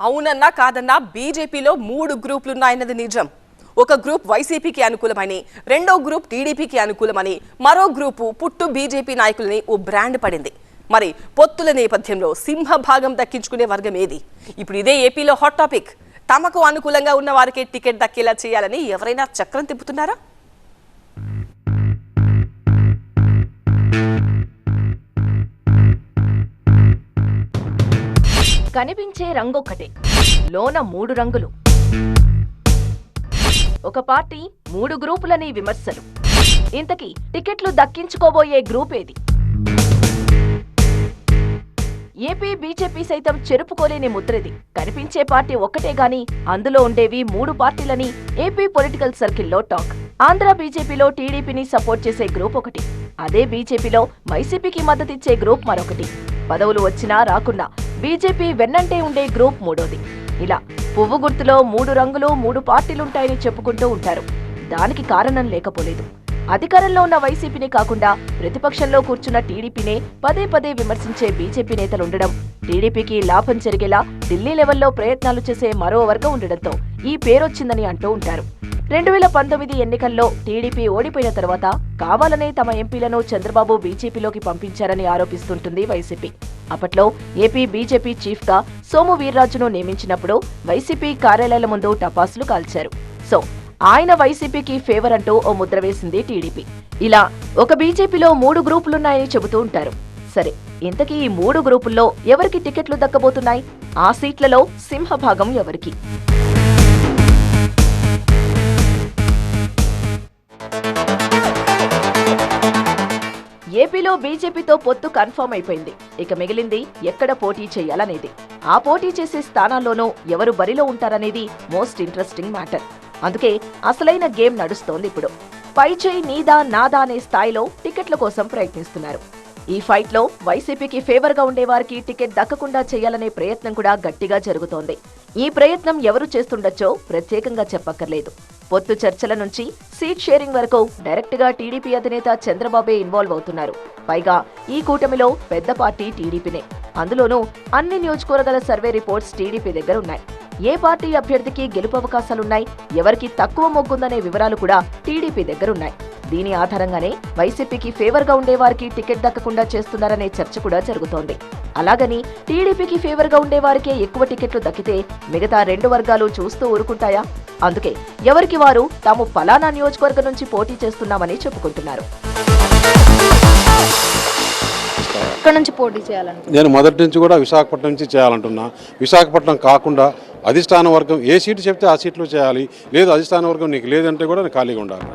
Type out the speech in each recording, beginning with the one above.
అవునన్నా కాదన్నా బీజేపీలో మూడు గ్రూపులున్నాయన్నది నిజం. ఒక గ్రూప్ వైసీపీకి అనుకూలమని రెండో గ్రూప్ టీడీపీకి అనుకూలమని మరో గ్రూపు పుట్టు బీజేపీ నాయకులని ఓ బ్రాండ్ పడింది. మరి పొత్తుల నేపథ్యంలో సింహ భాగం దక్కించుకునే వర్గం ఏది? ఇప్పుడు ఇదే ఏపీలో హాట్ టాపిక్. తమకు అనుకూలంగా ఉన్న వారికి టికెట్ దక్కేలా చేయాలని ఎవరైనా చక్రం తిప్పుతున్నారా? కనిపించే రంగొక్కటే. లోన మూడు రంగులు. ఒక పార్టీ మూడు గ్రూపులని విమర్శలు. ఇంతకీ టికెట్లు దక్కించుకోబోయే గ్రూప్ ఏది ఏపీ బీజేపీ సైతం చెరుపుకోలేని ముద్రది. కనిపించే పార్టీ ఒక్కటే గాని అందులో ఉండేవి మూడు పార్టీలని ఏపీ పొలిటికల్ సర్కిల్లో టాక్. ఆంధ్ర బీజేపీలో టీడీపీని సపోర్ట్ చేసే గ్రూప్ ఒకటి. అదే బీజేపీలో వైసీపీకి మద్దతిచ్చే గ్రూప్ మరొకటి. పదవులు వచ్చినా రాకున్నా బీజేపీ వెన్నంటే ఉండే గ్రూప్ మూడోది. ఇలా పువ్వు గుర్తులో మూడు రంగులు మూడు పార్టీలుంటాయని చెప్పుకుంటూ ఉంటారు. దానికి కారణం లేకపోలేదు. అధికారంలో ఉన్న వైసీపీని కాకుండా ప్రతిపక్షంలో కూర్చున్న టీడీపీనే పదే పదే విమర్శించే బీజేపీ నేతలుండడం టీడీపీకి లాభం జరిగేలా ఢిల్లీ లెవెల్లో ప్రయత్నాలు చేసే మరో వర్గం ఉండడంతో ఈ పేరొచ్చిందని అంటూ ఉంటారు. రెండు వేల పంతొమ్మిది ఎన్నికల్లో టీడీపీ ఓడిపోయిన తర్వాత కావాలనే తమ ఎంపీలను చంద్రబాబు బీజేపీలోకి పంపించారని ఆరోపిస్తుంటుంది వైసీపీ. అప్పట్లో ఏపీ బీజేపీ చీఫ్గా సోము వీర్రాజును నియమించినప్పుడు వైసీపీ కార్యాలయాల ముందు టపాసులు కాల్చారు. సో ఆయన వైసీపీకి ఫేవర్ అంటూ ఓ ముద్ర వేసింది టీడీపీ. ఇలా ఒక బీజేపీలో మూడు గ్రూపులున్నాయని చెబుతూ ఉంటారు. సరే ఇంతకీ ఈ మూడు గ్రూపుల్లో ఎవరికి టికెట్లు దక్కబోతున్నాయి? ఆ సీట్లలో సింహభాగం ఎవరికి? ఏపీలో బీజేపీతో పొత్తు కన్ఫర్మ్ అయిపోయింది. ఇక మిగిలింది ఎక్కడ పోటీ చేయాలనేది. ఆ పోటీ చేసే స్థానాల్లోనూ ఎవరు బరిలో ఉంటారనేది మోస్ట్ ఇంట్రెస్టింగ్ మ్యాటర్. అందుకే అసలైన గేమ్ నడుస్తోంది ఇప్పుడు. పైచేయి నీదా నాదా అనే స్థాయిలో టికెట్ల కోసం ప్రయత్నిస్తున్నారు. ఈ ఫైట్లో వైసీపీకి ఫేవర్గా టికెట్ దక్కకుండా చేయాలనే ప్రయత్నం కూడా గట్టిగా జరుగుతోంది. ఈ ప్రయత్నం ఎవరు చేస్తుండొచ్చో ప్రత్యేకంగా చెప్పక్కర్లేదు. పొత్తు చర్చల నుంచి సీట్ షేరింగ్ వరకు డైరెక్ట్గా టీడీపీ అధినేత చంద్రబాబే ఇన్వాల్వ్ అవుతున్నారు. పైగా ఈ కూటమిలో పెద్ద పార్టీ టీడీపీనే. అందులోనూ అన్ని నియోజకవర్గాల సర్వే రిపోర్ట్స్ టీడీపీ దగ్గర ఉన్నాయి. ఏ పార్టీ అభ్యర్థికి గెలుపు అవకాశాలున్నాయి ఎవరికి తక్కువ మొగ్గుందనే వివరాలు కూడా టీడీపీ దగ్గరున్నాయి దీని ఆధారంగానే వైసీపీకి ఫేవర్గా టికెట్ దక్కకుండా చేస్తున్నారనే చర్చ కూడా జరుగుతోంది. అలాగని టీడీపీకి ఫేవర్గా ఎక్కువ టికెట్లు దక్కితే మిగతా రెండు వర్గాలు చూస్తూ ఊరుకుంటాయా? అందుకే ఎవరికి వారు తాము ఫలానా నియోజకవర్గం నుంచి పోటీ చేస్తున్నామని చెప్పుకుంటున్నారు. ఇక్కడ నుంచి పోటీ నేను మొదటి నుంచి కూడా విశాఖపట్నం నుంచి చేయాలంటున్నా. విశాఖపట్నం కాకుండా అధిష్టాన వర్గం ఏ సీటు చెప్తే ఆ సీట్లో చేయాలి. లేదు అధిష్టాన వర్గం నీకు లేదంటే కూడా నేను ఖాళీగా ఉండాలి.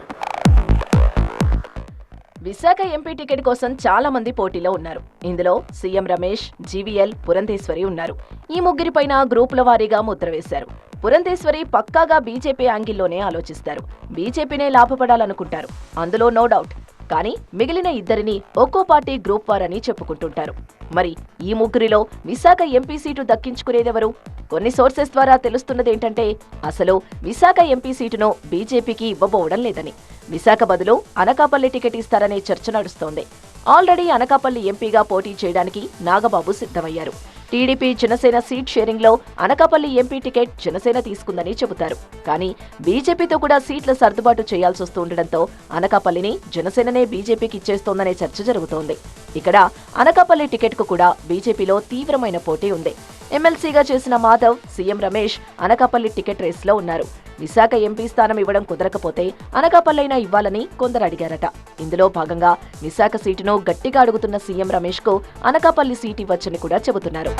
విశాఖ ఎంపీ టికెట్ కోసం చాలా మంది పోటీలో ఉన్నారు. ఇందులో సీఎం రమేష్ జీవీఎల్ పురంధేశ్వరి ఉన్నారు. ఈ ముగ్గురిపైన గ్రూపుల వారీగా ముద్ర వేశారు. పురంధేశ్వరి పక్కాగా బీజేపీ యాంగిల్లోనే ఆలోచిస్తారు. బీజేపీనే లాభపడాలనుకుంటారు. అందులో నో డౌట్. కానీ మిగిలిన ఇద్దరిని ఒక్కో పార్టీ గ్రూప్ వారని చెప్పుకుంటుంటారు. మరి ఈ ముగ్గురిలో విశాఖ ఎంపీ సీటు దక్కించుకునేదెవరు? కొన్ని సోర్సెస్ ద్వారా తెలుస్తున్నదేంటంటే అసలు విశాఖ ఎంపీ సీటును బీజేపీకి ఇవ్వబోవడం లేదని. విశాఖ బదులు అనకాపల్లి టికెట్ ఇస్తారనే చర్చ నడుస్తోంది. ఆల్రెడీ అనకాపల్లి ఎంపీగా పోటీ చేయడానికి నాగబాబు సిద్ధమయ్యారు. టీడీపీ జనసేన సీట్ షేరింగ్లో అనకాపల్లి ఎంపీ టికెట్ జనసేన తీసుకుందని చెబుతారు. కానీ బీజేపీతో కూడా సీట్ల సర్దుబాటు చేయాల్సి వస్తుండటంతో అనకాపల్లిని జనసేననే బీజేపీకి ఇచ్చేస్తోందనే చర్చ జరుగుతోంది. ఇక్కడ అనకాపల్లి టికెట్కు కూడా బీజేపీలో తీవ్రమైన పోటీ ఉంది. ఎమ్మెల్సీగా చేసిన మాధవ్ సీఎం రమేష్ అనకాపల్లి టికెట్ రేస్లో ఉన్నారు. విశాఖ ఎంపీ స్థానం ఇవ్వడం కుదరకపోతే అనకాపల్లైనా ఇవ్వాలని కొందరు అడిగారట. ఇందులో భాగంగా విశాఖ సీటును గట్టిగా అడుగుతున్న సీఎం రమేష్కు అనకాపల్లి సీట్ ఇవ్వచ్చని కూడా చెబుతున్నారు.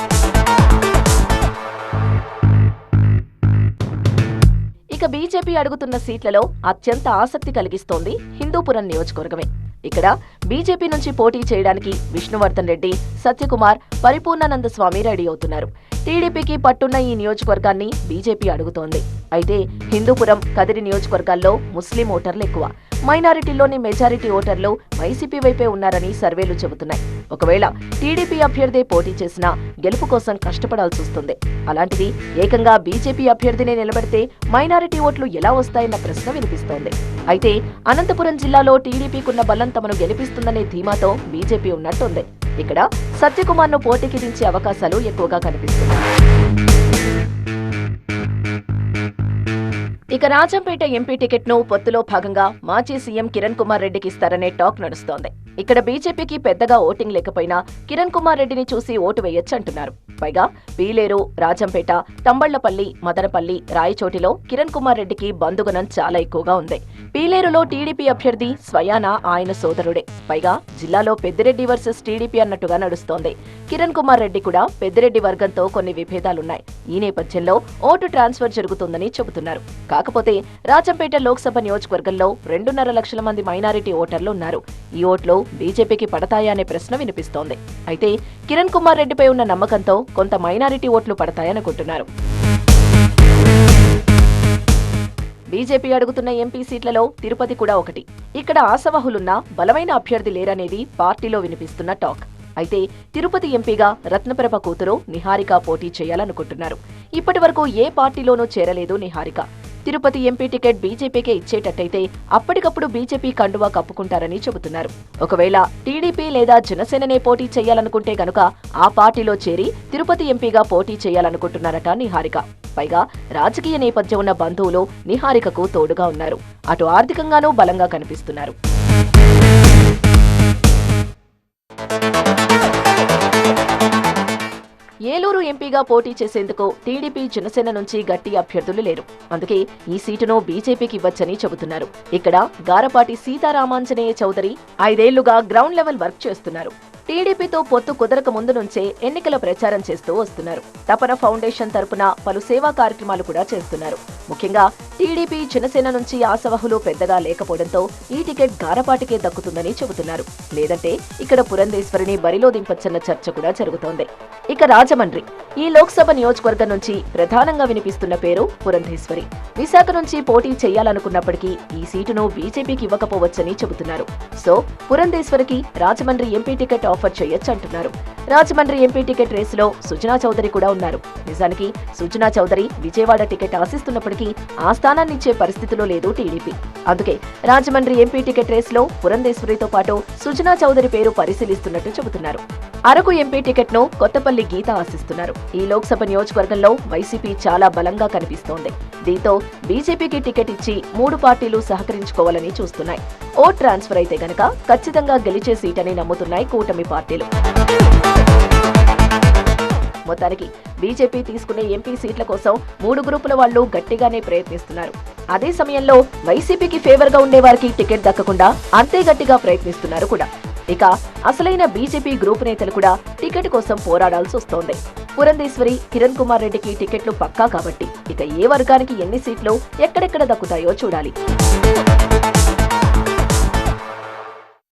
ఇక బీజేపీ అడుగుతున్న సీట్లలో అత్యంత ఆసక్తి కలిగిస్తోంది హిందూపురం నియోజకవర్గమే. ఇక్కడ బీజేపీ నుంచి పోటీ చేయడానికి విష్ణువర్ధన్ రెడ్డి సత్యకుమార్ పరిపూర్ణానంద స్వామి రెడీ అవుతున్నారు. టీడీపీకి పట్టున్న ఈ నియోజకవర్గాన్ని బీజేపీ అడుగుతోంది. అయితే హిందూపురం కదిరి నియోజకవర్గాల్లో ముస్లిం ఓటర్లు ఎక్కువ. మైనారిటీలోని మెజారిటీ ఓటర్లు వైసీపీ వైపే ఉన్నారని సర్వేలు చెబుతున్నాయి. ఒకవేళ టీడీపీ అభ్యర్థి పోటీ చేసినా గెలుపు కోసం కష్టపడాల్సి వస్తుంది. అలాంటిది ఏకంగా బీజేపీ అభ్యర్థిని నిలబెడితే మైనారిటీ ఓట్లు ఎలా వస్తాయన్న ప్రశ్న వినిపిస్తోంది. అయితే అనంతపురం జిల్లాలో టీడీపీకున్న బలం తమను గెలిపిస్తుందనే ధీమాతో బీజేపీ ఉన్నట్టుంది. ఇక్కడ సత్యకుమార్ను పోటీకి దించే అవకాశాలు ఎక్కువగా కనిపిస్తున్నాయి. ఇక రాజంపేట ఎంపీ టికెట్ను పొత్తులో భాగంగా మాజీ సీఎం కిరణ్ కుమార్ రెడ్డికి ఇస్తారనే టాక్ నడుస్తోంది. ఇక్కడ బీజేపీకి పెద్దగా ఓటింగ్ లేకపోయినా కిరణ్ కుమార్ రెడ్డిని చూసి ఓటు వేయొచ్చు అంటున్నారు పైగా పీలేరు రాజంపేట తంబళ్ళపల్లి మదనపల్లి రాయచోటిలో కిరణ్ కుమార్ రెడ్డికి బంధుగణం చాలా ఎక్కువగా ఉంది. పీలేరులో టీడీపీ అభ్యర్థి స్వయాన ఆయన సోదరుడే. పైగా జిల్లాలో పెద్దిరెడ్డి వర్సెస్ టీడీపీ అన్నట్టుగా నడుస్తోంది. కిరణ్ కుమార్ రెడ్డి కూడా పెద్దిరెడ్డి వర్గంతో కొన్ని విభేదాలున్నాయి. ఈ నేపథ్యంలో ఓటు ట్రాన్స్ఫర్ జరుగుతుందని చెబుతున్నారు. కాకపోతే రాజంపేట లోక్సభ నియోజకవర్గంలో రెండున్నర లక్షల మంది మైనారిటీ ఓటర్లు ఉన్నారు. ఈ ఓట్లు బీజేపీకి పడతాయా అనే ప్రశ్న వినిపిస్తోంది. అయితే కిరణ్ కుమార్ రెడ్డిపై ఉన్న నమ్మకంతో కొంత మైనారిటీ ఓట్లు పడతాయనుకుంటున్నారు. బీజేపీ అడుగుతున్న ఎంపీ సీట్లలో తిరుపతి కూడా ఒకటి. ఇక్కడ ఆశవాహులున్నా బలమైన అభ్యర్థి లేరనేది పార్టీలో వినిపిస్తున్న టాక్. అయితే తిరుపతి ఎంపీగా రత్నప్రభ కూతురు నిహారిక పోటీ చేయాలనుకుంటున్నారు. ఇప్పటి వరకు ఏ పార్టీలోనూ చేరలేదు నిహారిక. తిరుపతి ఎంపీ టికెట్ బీజేపీకే ఇచ్చేటట్టయితే అప్పటికప్పుడు బీజేపీ కండువా కప్పుకుంటారని చెబుతున్నారు. ఒకవేళ టీడీపీ లేదా జనసేననే పోటీ చేయాలనుకుంటే గనుక ఆ పార్టీలో చేరి తిరుపతి ఎంపీగా పోటీ చేయాలనుకుంటున్నారట నిహారిక. పైగా రాజకీయ నేపథ్యం ఉన్న బంధువులు నిహారికకు తోడుగా ఉన్నారు. అటు ఆర్థికంగానూ బలంగా కనిపిస్తున్నారు. ఏలూరు ఎంపీగా పోటీ చేసేందుకు టీడీపీ జనసేన నుంచి గట్టి అభ్యర్థులు లేరు. అందుకే ఈ సీటును బీజేపీకి ఇవ్వచ్చని చెబుతున్నారు. ఇక్కడ గారపాటి సీతారామాంజనేయ చౌదరి ఐదేళ్ళుగా గ్రౌండ్ లెవెల్ వర్క్ చేస్తున్నారు. టీడీపీతో పొత్తు కుదరక ముందు నుంచే ఎన్నికల ప్రచారం చేస్తూ వస్తున్నారు. తపన ఫౌండేషన్ తరపున పలు సేవా కార్యక్రమాలు కూడా చేస్తున్నారు. ముఖ్యంగా టీడీపీ జనసేన నుంచి ఆశవహులు పెద్దగా లేకపోవడంతో ఈ టికెట్ గారపాటికే దక్కుతుందని చెబుతున్నారు. లేదంటే ఇక్కడ పురంధేశ్వరిని బరిలో దింపచ్చన్న చర్చ కూడా జరుగుతోంది. ఇక రాజమండ్రి. ఈ లోక్సభ నియోజకవర్గం నుంచి ప్రధానంగా వినిపిస్తున్న పేరు పురంధేశ్వరి. విశాఖ నుంచి పోటీ చేయాలనుకున్నప్పటికీ ఈ సీటును బీజేపీకి ఇవ్వకపోవచ్చని చెబుతున్నారు. సో పురంధేశ్వరికి రాజమండ్రి ఎంపీ టికెట్ ఆఫర్ చేయొచ్చంటున్నారు రాజమండ్రి ఎంపీ టికెట్ రేసులో సుజనా చౌదరి కూడా ఉన్నారు. నిజానికి సుజనా చౌదరి విజయవాడ టికెట్ ఆశిస్తున్నప్పటికీ ఆ స్థానాన్ని ఇచ్చే పరిస్థితిలో లేదు టీడీపీ. అందుకే రాజమండ్రి ఎంపీ టికెట్ రేసులో పురంధేశ్వరితో పాటు సుజనా చౌదరి పేరు పరిశీలిస్తున్నట్టు చెబుతున్నారు. అరకు ఎంపీ టికెట్ను కొత్తపల్లి గీత ఆశిస్తున్నారు. ఈ లోక్సభ నియోజకవర్గంలో వైసీపీ చాలా బలంగా కనిపిస్తోంది. దీంతో బీజేపీకి టికెట్ ఇచ్చి మూడు పార్టీలు సహకరించుకోవాలని చూస్తున్నాయి. ఓ ట్రాన్స్ఫర్ అయితే గనక ఖచ్చితంగా గెలిచే సీటని నమ్ముతున్నాయి కూటమి పార్టీలు. మొత్తానికి బీజేపీ తీసుకునే ఎంపీ సీట్ల కోసం మూడు గ్రూపుల వాళ్ళు గట్టిగానే ప్రయత్నిస్తున్నారు. అదే సమయంలో వైసీపీకి ఫేవర్గా ఉండే వారికి టికెట్ దక్కకుండా అంతే గట్టిగా ప్రయత్నిస్తున్నారు కూడా. ఇక అసలైన బీజేపీ గ్రూప్ నేతలు కూడా టికెట్ కోసం పోరాడాల్సి వస్తోంది. పురంధేశ్వరి కిరణ్ కుమార్ రెడ్డికి టికెట్లు పక్కా కాబట్టి ఇక ఏ వర్గానికి ఎన్ని సీట్లు ఎక్కడెక్కడ దక్కుతాయో చూడాలి.